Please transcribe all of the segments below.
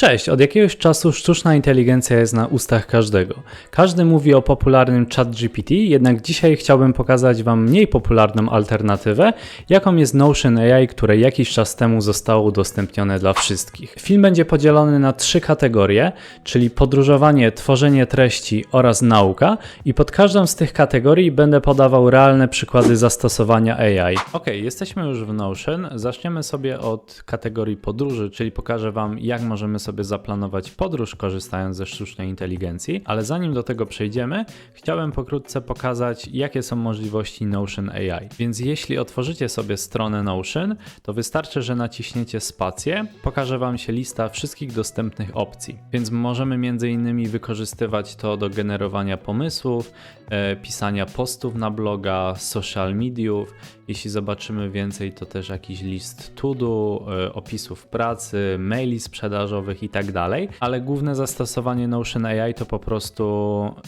Cześć, od jakiegoś czasu sztuczna inteligencja jest na ustach każdego. Każdy mówi o popularnym ChatGPT, jednak dzisiaj chciałbym pokazać Wam mniej popularną alternatywę, jaką jest Notion AI, które jakiś czas temu zostało udostępnione dla wszystkich. Film będzie podzielony na trzy kategorie, czyli podróżowanie, tworzenie treści oraz nauka i pod każdą z tych kategorii będę podawał realne przykłady zastosowania AI. Ok, jesteśmy już w Notion. Zaczniemy sobie od kategorii podróży, czyli pokażę Wam jak możemy sobie zaplanować podróż korzystając ze sztucznej inteligencji, ale zanim do tego przejdziemy, chciałem pokrótce pokazać, jakie są możliwości Notion AI. Więc jeśli otworzycie sobie stronę Notion, to wystarczy, że naciśniecie spację, pokaże Wam się lista wszystkich dostępnych opcji. Więc możemy m.in. wykorzystywać to do generowania pomysłów, e, pisania postów na bloga, social mediów. Jeśli zobaczymy więcej, to też jakiś list to do, e, opisów pracy, maili sprzedażowych i tak dalej. Ale główne zastosowanie Notion AI to po prostu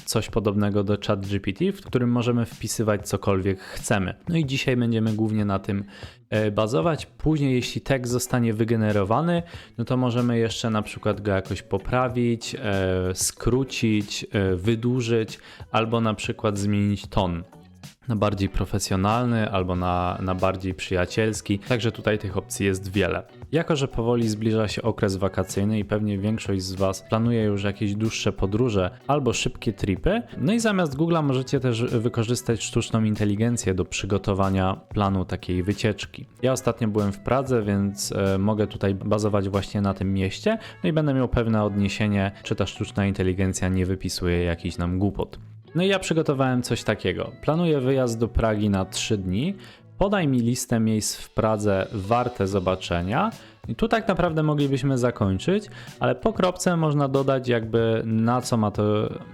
coś podobnego do ChatGPT, w którym możemy wpisywać cokolwiek chcemy. No i dzisiaj będziemy głównie na tym e, bazować. Później, jeśli tekst zostanie wygenerowany, no to możemy jeszcze na przykład go jakoś poprawić, e, skrócić, wydłużyć, albo na przykład zmienić ton na bardziej profesjonalny albo na, na bardziej przyjacielski. Także tutaj tych opcji jest wiele. Jako, że powoli zbliża się okres wakacyjny i pewnie większość z Was planuje już jakieś dłuższe podróże albo szybkie tripy, no i zamiast Google'a możecie też wykorzystać sztuczną inteligencję do przygotowania planu takiej wycieczki. Ja ostatnio byłem w Pradze, więc e, mogę tutaj bazować właśnie na tym mieście, no i będę miał pewne odniesienie, czy ta sztuczna inteligencja nie wypisuje jakichś nam głupot. No i ja przygotowałem coś takiego. Planuję wyjazd do Pragi na 3 dni. Podaj mi listę miejsc w Pradze warte zobaczenia. I tu tak naprawdę moglibyśmy zakończyć, ale po kropce można dodać jakby na co, ma to,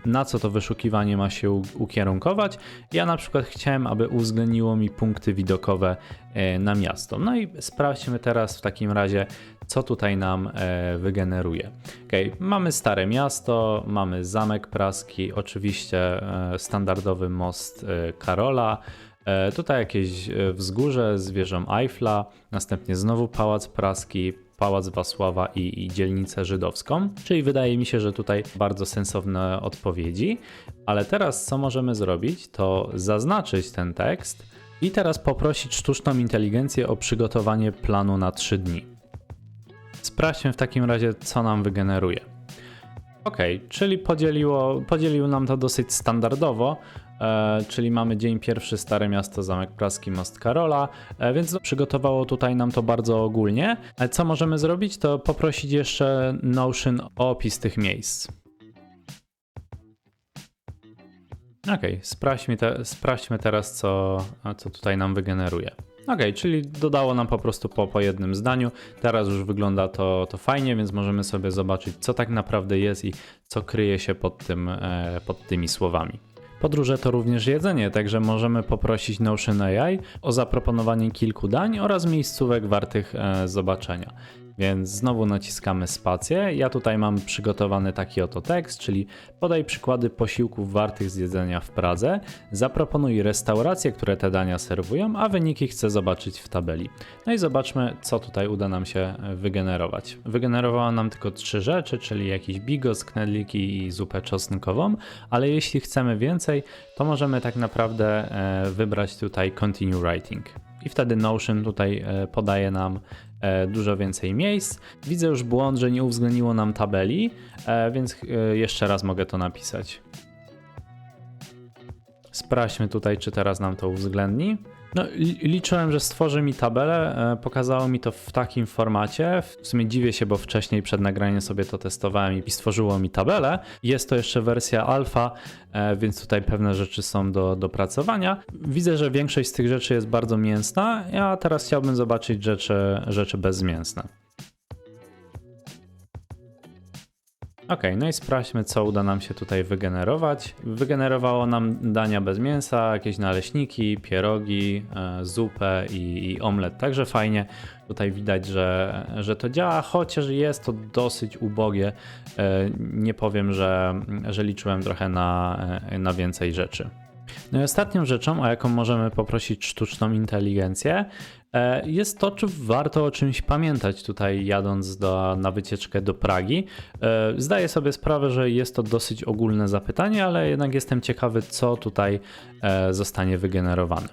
na co to wyszukiwanie ma się ukierunkować. Ja na przykład chciałem, aby uwzględniło mi punkty widokowe e, na miasto. No i sprawdźmy teraz w takim razie, co tutaj nam e, wygeneruje. Okay, mamy Stare Miasto, mamy Zamek Praski, oczywiście e, standardowy most Karola, tutaj jakieś e, wzgórze z wieżą Eiffla, następnie znowu Pałac Praski, Pałac Wasława i, i dzielnicę żydowską. Czyli wydaje mi się, że tutaj bardzo sensowne odpowiedzi. Ale teraz co możemy zrobić, to zaznaczyć ten tekst i teraz poprosić sztuczną inteligencję o przygotowanie planu na 3 dni. Sprawdźmy w takim razie, co nam wygeneruje. Ok, czyli podzieliło, podzielił nam to dosyć standardowo, E, czyli mamy dzień pierwszy Stare Miasto, Zamek Praski, Most Karola, e, więc przygotowało tutaj nam to bardzo ogólnie. E, co możemy zrobić, to poprosić jeszcze Notion o opis tych miejsc. Ok, sprawdźmy, te, sprawdźmy teraz, co, co tutaj nam wygeneruje. Ok, czyli dodało nam po prostu po, po jednym zdaniu. Teraz już wygląda to, to fajnie, więc możemy sobie zobaczyć, co tak naprawdę jest i co kryje się pod, tym, pod tymi słowami. Podróże to również jedzenie, także możemy poprosić Notion AI o zaproponowanie kilku dań oraz miejscówek wartych e, zobaczenia. Więc znowu naciskamy spację. Ja tutaj mam przygotowany taki oto tekst, czyli podaj przykłady posiłków wartych zjedzenia w Pradze, zaproponuj restauracje, które te dania serwują, a wyniki chcę zobaczyć w tabeli. No i zobaczmy, co tutaj uda nam się wygenerować. Wygenerowała nam tylko trzy rzeczy, czyli jakiś bigos, knedliki i zupę czosnkową, ale jeśli chcemy więcej, to możemy tak naprawdę e, wybrać tutaj continue writing. I wtedy Notion tutaj e, podaje nam dużo więcej miejsc. Widzę już błąd, że nie uwzględniło nam tabeli, e, więc e, jeszcze raz mogę to napisać. Sprawdźmy tutaj, czy teraz nam to uwzględni. No, liczyłem, że stworzy mi tabelę, pokazało mi to w takim formacie. W sumie dziwię się, bo wcześniej przed nagraniem sobie to testowałem i stworzyło mi tabelę. Jest to jeszcze wersja alfa, więc tutaj pewne rzeczy są do dopracowania. Widzę, że większość z tych rzeczy jest bardzo mięsna, a teraz chciałbym zobaczyć rzeczy, rzeczy bezmięsne. Ok, no i sprawdźmy, co uda nam się tutaj wygenerować. Wygenerowało nam dania bez mięsa, jakieś naleśniki, pierogi, e, zupę i, i omlet. Także fajnie tutaj widać, że, że to działa, chociaż jest to dosyć ubogie. E, nie powiem, że, że liczyłem trochę na, e, na więcej rzeczy. No i ostatnią rzeczą, o jaką możemy poprosić sztuczną inteligencję, e, jest to, czy warto o czymś pamiętać tutaj jadąc do, na wycieczkę do Pragi. E, Zdaję sobie sprawę, że jest to dosyć ogólne zapytanie, ale jednak jestem ciekawy, co tutaj e, zostanie wygenerowane.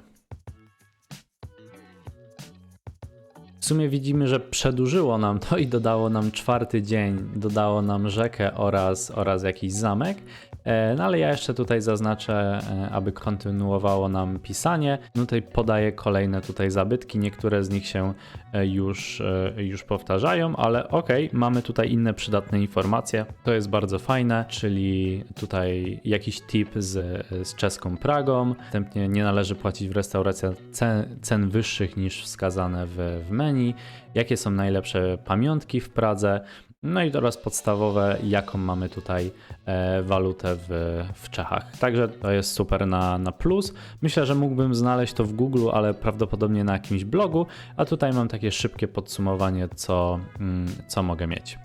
W sumie widzimy, że przedłużyło nam to i dodało nam czwarty dzień, dodało nam rzekę oraz, oraz jakiś zamek. E, No ale ja jeszcze tutaj zaznaczę, e, aby kontynuowało nam pisanie. No tutaj podaję kolejne tutaj zabytki, niektóre z nich się e, już, już powtarzają, ale okej, mamy tutaj inne przydatne informacje. To jest bardzo fajne, czyli tutaj jakiś tip z, z czeską Pragą. Następnie nie należy płacić w restauracjach cen, cen wyższych niż wskazane w, w menu. Jakie są najlepsze pamiątki w Pradze? No i oraz podstawowe, jaką mamy tutaj e, walutę w, w Czechach. Także to jest super na, na plus. Myślę, że mógłbym znaleźć to w Google, ale prawdopodobnie na jakimś blogu, a tutaj mam takie szybkie podsumowanie, co, mm, co mogę mieć.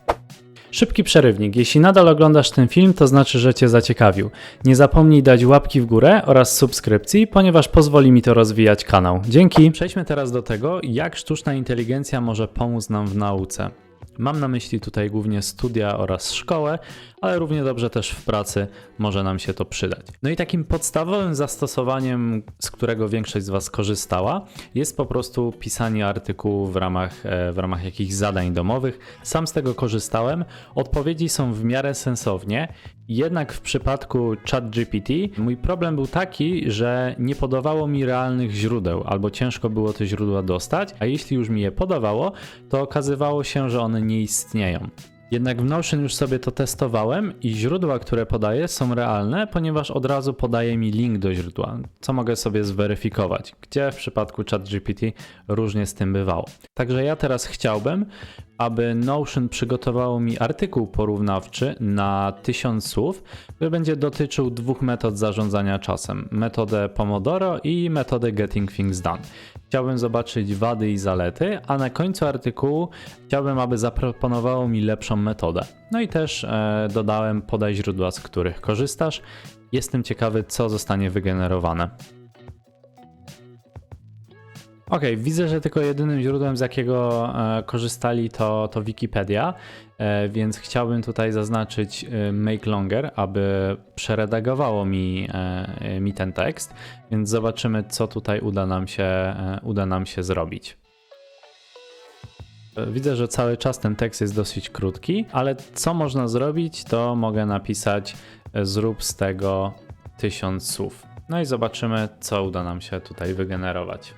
Szybki przerywnik. Jeśli nadal oglądasz ten film, to znaczy, że Cię zaciekawił. Nie zapomnij dać łapki w górę oraz subskrypcji, ponieważ pozwoli mi to rozwijać kanał. Dzięki. Przejdźmy teraz do tego, jak sztuczna inteligencja może pomóc nam w nauce. Mam na myśli tutaj głównie studia oraz szkołę, ale równie dobrze też w pracy może nam się to przydać. No i takim podstawowym zastosowaniem, z którego większość z Was korzystała, jest po prostu pisanie artykułów w ramach, e, w ramach jakichś zadań domowych. Sam z tego korzystałem. Odpowiedzi są w miarę sensownie, jednak w przypadku ChatGPT mój problem był taki, że nie podawało mi realnych źródeł, albo ciężko było te źródła dostać, a jeśli już mi je podawało, to okazywało się, że one nie istnieją. Jednak w Notion już sobie to testowałem i źródła, które podaję, są realne, ponieważ od razu podaje mi link do źródła, co mogę sobie zweryfikować, gdzie w przypadku ChatGPT różnie z tym bywało. Także ja teraz chciałbym, aby Notion przygotowało mi artykuł porównawczy na 1000 słów, który będzie dotyczył dwóch metod zarządzania czasem: metodę Pomodoro i metodę Getting Things Done. Chciałbym zobaczyć wady i zalety, a na końcu artykułu chciałbym, aby zaproponowało mi lepszą metodę. No i też e, dodałem podaj źródła, z których korzystasz. Jestem ciekawy, co zostanie wygenerowane. Ok, widzę, że tylko jedynym źródłem, z jakiego e, korzystali, to, to Wikipedia, e, więc chciałbym tutaj zaznaczyć e, make longer, aby przeredagowało mi, e, mi ten tekst, więc zobaczymy, co tutaj uda nam się, e, uda nam się zrobić. E, Widzę, że cały czas ten tekst jest dosyć krótki, ale co można zrobić, to mogę napisać e, zrób z tego 1000 słów. No i zobaczymy, co uda nam się tutaj wygenerować.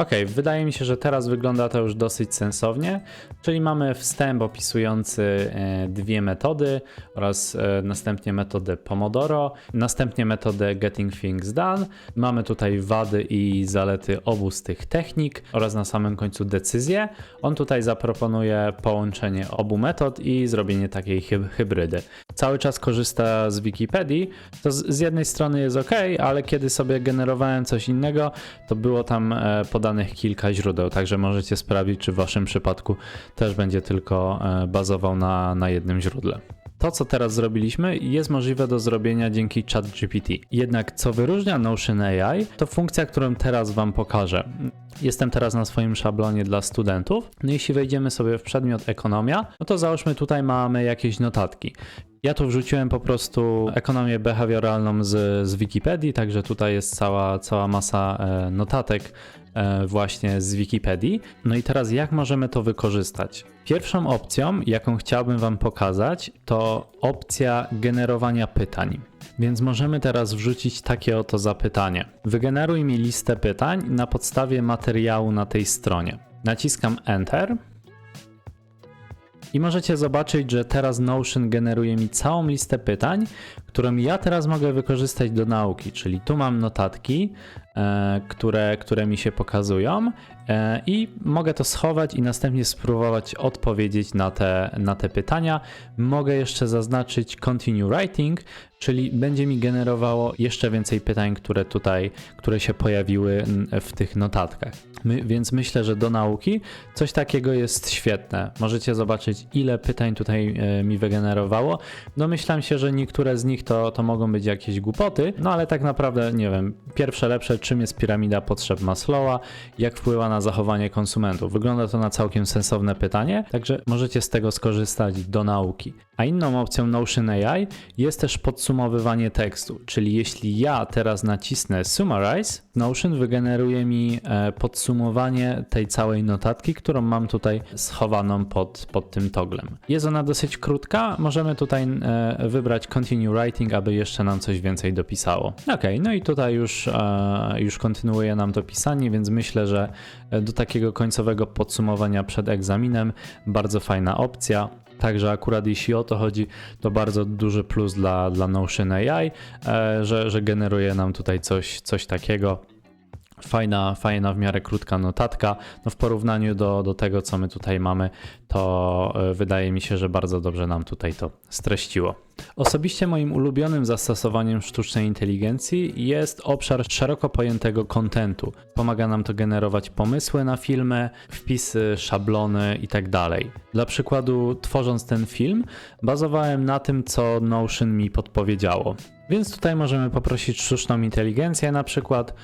Ok, wydaje mi się, że teraz wygląda to już dosyć sensownie, czyli mamy wstęp opisujący e, dwie metody oraz e, następnie metodę Pomodoro, następnie metodę Getting Things Done. Mamy tutaj wady i zalety obu z tych technik oraz na samym końcu decyzję. On tutaj zaproponuje połączenie obu metod i zrobienie takiej hyb- hybrydy. Cały czas korzysta z Wikipedii, to z, jednej strony jest ok, ale kiedy sobie generowałem coś innego, to było tam e, podanych kilka źródeł, także możecie sprawdzić, czy w waszym przypadku też będzie tylko e, bazował na, na jednym źródle. To, co teraz zrobiliśmy, jest możliwe do zrobienia dzięki ChatGPT. Jednak co wyróżnia Notion AI, to funkcja, którą teraz Wam pokażę. Jestem teraz na swoim szablonie dla studentów. No jeśli wejdziemy sobie w przedmiot ekonomia, no to załóżmy tutaj mamy jakieś notatki. Ja tu wrzuciłem po prostu ekonomię behawioralną z, z Wikipedii, także tutaj jest cała, cała masa e, notatek właśnie z Wikipedii. No i teraz jak możemy to wykorzystać? Pierwszą opcją, jaką chciałbym Wam pokazać, to opcja generowania pytań. Więc możemy teraz wrzucić takie oto zapytanie. Wygeneruj mi listę pytań na podstawie materiału na tej stronie. Naciskam Enter. I możecie zobaczyć, że teraz Notion generuje mi całą listę pytań, którą ja teraz mogę wykorzystać do nauki. Czyli tu mam notatki, e, które, które mi się pokazują e, i mogę to schować i następnie spróbować odpowiedzieć na te, na te pytania. Mogę jeszcze zaznaczyć Continue Writing, czyli będzie mi generowało jeszcze więcej pytań, które tutaj, które się pojawiły w tych notatkach. My, więc myślę, że do nauki coś takiego jest świetne. Możecie zobaczyć, ile pytań tutaj e, mi wygenerowało. Domyślam się, że niektóre z nich nich to, to mogą być jakieś głupoty, no ale tak naprawdę, nie wiem, pierwsze lepsze, czym jest piramida potrzeb Maslowa, jak wpływa na zachowanie konsumentów. Wygląda to na całkiem sensowne pytanie, także możecie z tego skorzystać do nauki. A inną opcją Notion AI jest też podsumowywanie tekstu, czyli jeśli ja teraz nacisnę Summarize, Notion wygeneruje mi e, podsumowanie tej całej notatki, którą mam tutaj schowaną pod, pod tym toglem. Jest ona dosyć krótka, możemy tutaj e, wybrać Continue Writing, aby jeszcze nam coś więcej dopisało. Ok, no i tutaj już, e, już kontynuuje nam to pisanie, więc myślę, że do takiego końcowego podsumowania przed egzaminem bardzo fajna opcja. Także akurat jeśli o to chodzi, to bardzo duży plus dla, dla Notion AI, e, że, że generuje nam tutaj coś, coś takiego. Fajna, fajna w miarę krótka notatka. No w porównaniu do, do tego, co my tutaj mamy, to e, wydaje mi się, że bardzo dobrze nam tutaj to streściło. Osobiście moim ulubionym zastosowaniem sztucznej inteligencji jest obszar szeroko pojętego kontentu. Pomaga nam to generować pomysły na filmy, wpisy, szablony itd. Dla przykładu, tworząc ten film, bazowałem na tym, co Notion mi podpowiedziało. Więc tutaj możemy poprosić sztuczną inteligencję na przykład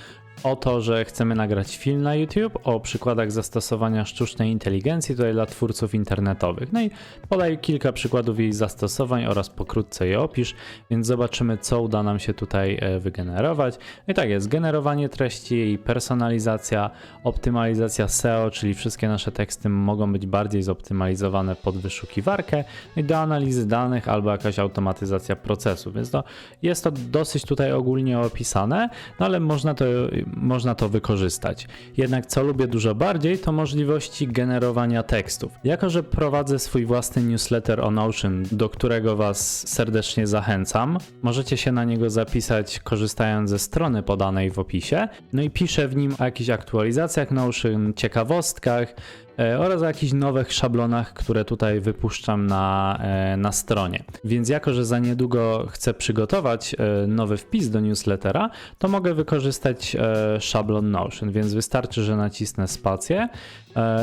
o to, że chcemy nagrać film na YouTube, o przykładach zastosowania sztucznej inteligencji tutaj dla twórców internetowych. No i podaj kilka przykładów jej zastosowań oraz pokrótce je opisz, więc zobaczymy, co uda nam się tutaj e, wygenerować. No i tak jest, generowanie treści, jej personalizacja, optymalizacja SEO, czyli wszystkie nasze teksty mogą być bardziej zoptymalizowane pod wyszukiwarkę, no i do analizy danych albo jakaś automatyzacja procesu, więc to jest to dosyć tutaj ogólnie opisane, no ale można to można to wykorzystać. Jednak co lubię dużo bardziej, to możliwości generowania tekstów. Jako, że prowadzę swój własny newsletter o Notion, do którego Was serdecznie zachęcam, możecie się na niego zapisać korzystając ze strony podanej w opisie. No i piszę w nim o jakichś aktualizacjach Notion, ciekawostkach, oraz o jakichś nowych szablonach, które tutaj wypuszczam na, e, na stronie. Więc jako, że za niedługo chcę przygotować e, nowy wpis do newslettera, to mogę wykorzystać szablon Notion, więc wystarczy, że nacisnę spację.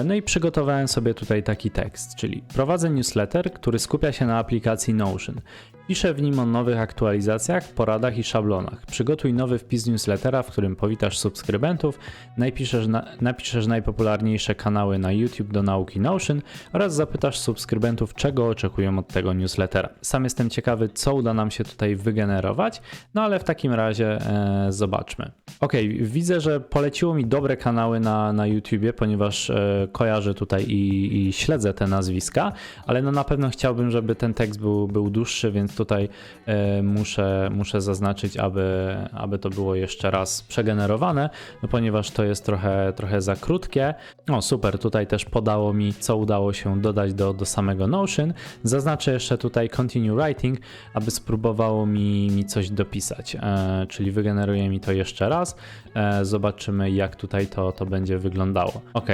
No i przygotowałem sobie tutaj taki tekst, czyli prowadzę newsletter, który skupia się na aplikacji Notion. Piszę w nim o nowych aktualizacjach, poradach i szablonach. Przygotuj nowy wpis newslettera, w którym powitasz subskrybentów, napiszesz, na, napiszesz najpopularniejsze kanały na YouTube do nauki Notion oraz zapytasz subskrybentów, czego oczekują od tego newslettera. Sam jestem ciekawy, co uda nam się tutaj wygenerować, no ale w takim razie e, zobaczmy. Ok, widzę, że poleciło mi dobre kanały na, na YouTubie, ponieważ e, kojarzę tutaj i, i, śledzę te nazwiska, ale no na pewno chciałbym, żeby ten tekst był, był dłuższy, więc tutaj e, muszę, muszę zaznaczyć, aby, aby to było jeszcze raz przegenerowane, no ponieważ to jest trochę, trochę za krótkie. O, super, tutaj też podało mi, co udało się dodać do, do samego Notion. Zaznaczę jeszcze tutaj Continue Writing, aby spróbowało mi, mi coś dopisać, e, czyli wygeneruje mi to jeszcze raz. E, zobaczymy, jak tutaj to, to będzie wyglądało. Ok,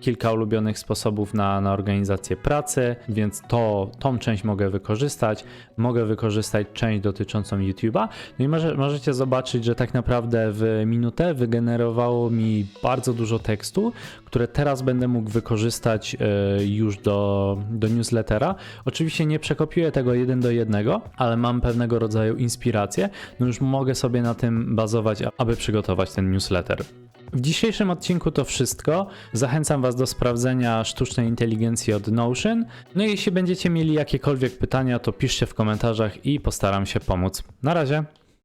kilka ulubionych sposobów na, na organizację pracy, więc to, tą część mogę wykorzystać. Wykorzystać część dotyczącą YouTube'a. No i może, możecie zobaczyć, że tak naprawdę w minutę wygenerowało mi bardzo dużo tekstu, które teraz będę mógł wykorzystać e, już do, do newslettera. Oczywiście nie przekopiuję tego jeden do jednego, ale mam pewnego rodzaju inspirację. No już mogę sobie na tym bazować, aby przygotować ten newsletter. W dzisiejszym odcinku to wszystko. Zachęcam Was do sprawdzenia sztucznej inteligencji od Notion. No i jeśli będziecie mieli jakiekolwiek pytania, to piszcie w komentarzach i postaram się pomóc. Na razie.